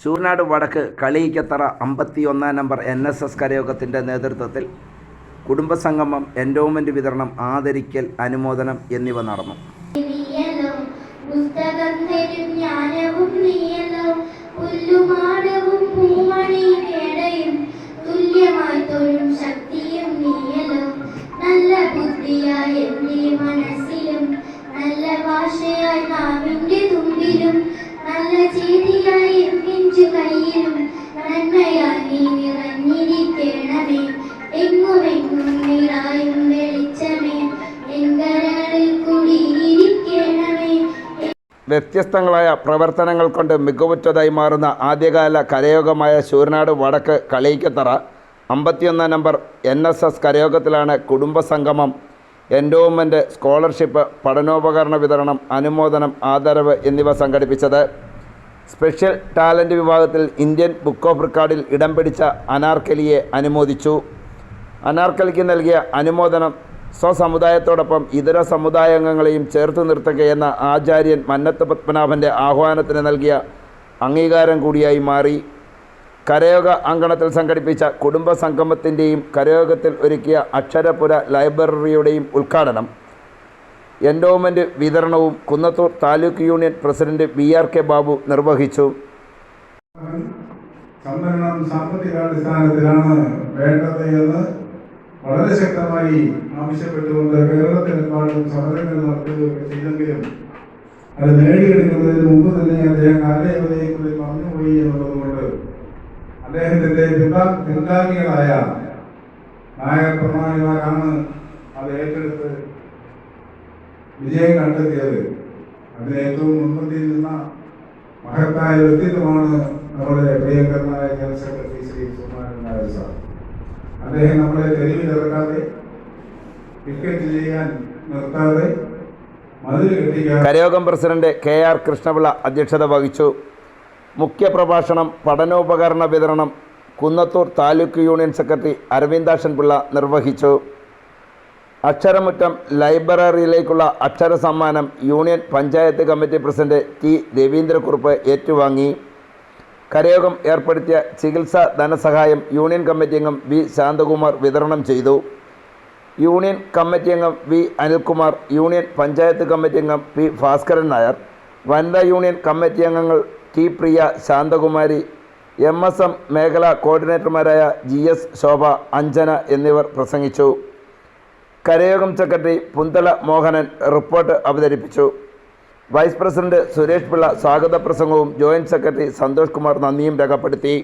ശൂർനാട് വടക്ക് കളിയിക്കത്തറ അമ്പത്തി ഒന്നാം നമ്പർ എൻ എസ് എസ് കരയോഗത്തിന്റെ നേതൃത്വത്തിൽ കുടുംബസംഗമം എൻഡോമെന്റ് വിതരണം ആദരിക്കൽ അനുമോദനം എന്നിവ നടന്നു. പുസ്തകം തരും ജ്ഞാനവും നീയല്ലോ പുല്ലുമാടവും വ്യത്യസ്തങ്ങളായ പ്രവർത്തനങ്ങൾ കൊണ്ട് മികവുറ്റതായി മാറുന്ന ആദ്യകാല കരയോഗമായ ശൂരനാട് വടക്ക് കളിയിക്കത്തറ അമ്പത്തിയൊന്നാം നമ്പർ എൻ എസ് എസ് കരയോഗത്തിലാണ് കുടുംബസംഗമം എൻഡോമെന്റ് സ്കോളർഷിപ്പ് പഠനോപകരണ വിതരണം അനുമോദനം ആദരവ് എന്നിവ സംഘടിപ്പിച്ചത്. സ്പെഷ്യൽ ടാലന്റ് വിഭാഗത്തിൽ ഇന്ത്യൻ ബുക്ക് ഓഫ് റെക്കോർഡിൽ ഇടം പിടിച്ച അനാർക്കലിയെ അനുമോദിച്ചു. അനാർക്കലിക്ക് നൽകിയ അനുമോദനം സ്വസമുദായത്തോടൊപ്പം ഇതര സമുദായാംഗങ്ങളെയും ചേർത്ത് നിർത്തുകയെന്ന ആചാര്യൻ മന്നത്ത് പത്മനാഭന്റെ ആഹ്വാനത്തിന് നൽകിയ അംഗീകാരം കൂടിയായി മാറി. കരയോഗ അങ്കണത്തിൽ സംഘടിപ്പിച്ച കുടുംബ സംഗമത്തിന്റെയും കരയോഗത്തിൽ ഒരുക്കിയ അക്ഷരപുര ലൈബ്രറിയുടെയും ഉദ്ഘാടനം എൻഡോമെന്റ് വിതരണവും Kunnathur taluk union president B R K Babu നിർവഹിച്ചു. സംവരണം സാമ്പത്തികാടിസ്ഥാനത്തിലാണ് വേണ്ടത് എന്ന് വളരെ ശക്തമായി ആവശ്യപ്പെട്ടുകൊണ്ട് കേരളത്തിലെമ്പാടും സമരങ്ങൾ ചെയ്തെങ്കിലും അത് നേടിയെടുക്കുന്നതിന് മുമ്പ് തന്നെ അദ്ദേഹം കാലയവതയെക്കുറിച്ച് പറഞ്ഞുപോയി എന്നുള്ളതുകൊണ്ട് അദ്ദേഹത്തിന്റെ പിതാ പിൻഗാമികളായ നായക പ്രമാണിമാരാണ് അത് ഏറ്റെടുത്ത് വിജയം കണ്ടെത്തിയത്. അതിന് ഏറ്റവും മുൻപന്തിയിൽ നിന്ന മഹത്തായ വ്യക്തിത്വമാണ് നമ്മുടെ പ്രിയങ്കരനായ general secretary Shri Sumaran Nair sir. അദ്ദേഹം നമ്മളെ തെരുവിലിറക്കാതെ ചെയ്യാൻ നിർത്താതെ കരയോഗം പ്രസിഡന്റ് കെ ആർ കൃഷ്ണപിള്ള അധ്യക്ഷത വഹിച്ചു. മുഖ്യപ്രഭാഷണം പഠനോപകരണ വിതരണം കുന്നത്തൂർ താലൂക്ക് യൂണിയൻ സെക്രട്ടറി അരവിന്ദാശൻ പിള്ള നിർവഹിച്ചു. അക്ഷരമുറ്റം ലൈബ്രറിയിലേക്കുള്ള അക്ഷര സമ്മാനം union panchayat committee president T Raveendrakkurup ഏറ്റുവാങ്ങി. കരയോഗം ഏർപ്പെടുത്തിയ ചികിത്സാ ധനസഹായം യൂണിയൻ കമ്മിറ്റി അംഗം വി ശാന്തകുമാർ വിതരണം ചെയ്തു. യൂണിയൻ കമ്മിറ്റി അംഗം V Anilkumar union panchayat committee അംഗം പി ഭാസ്കരൻ നായർ വനിതാ യൂണിയൻ കമ്മിറ്റി അംഗങ്ങൾ T Priya Shanthakumari M S M മേഖലാ കോർഡിനേറ്റർമാരായ ജി എസ് ശോഭ അഞ്ജന എന്നിവർ പ്രസംഗിച്ചു. കരയോഗം സെക്രട്ടറി പുന്തല മോഹനൻ റിപ്പോർട്ട് അവതരിപ്പിച്ചു. വൈസ് പ്രസിഡന്റ് സുരേഷ് പിള്ള സ്വാഗത പ്രസംഗവും ജോയിന്റ് സെക്രട്ടറി സന്തോഷ് കുമാർ നന്ദിയും രേഖപ്പെടുത്തി.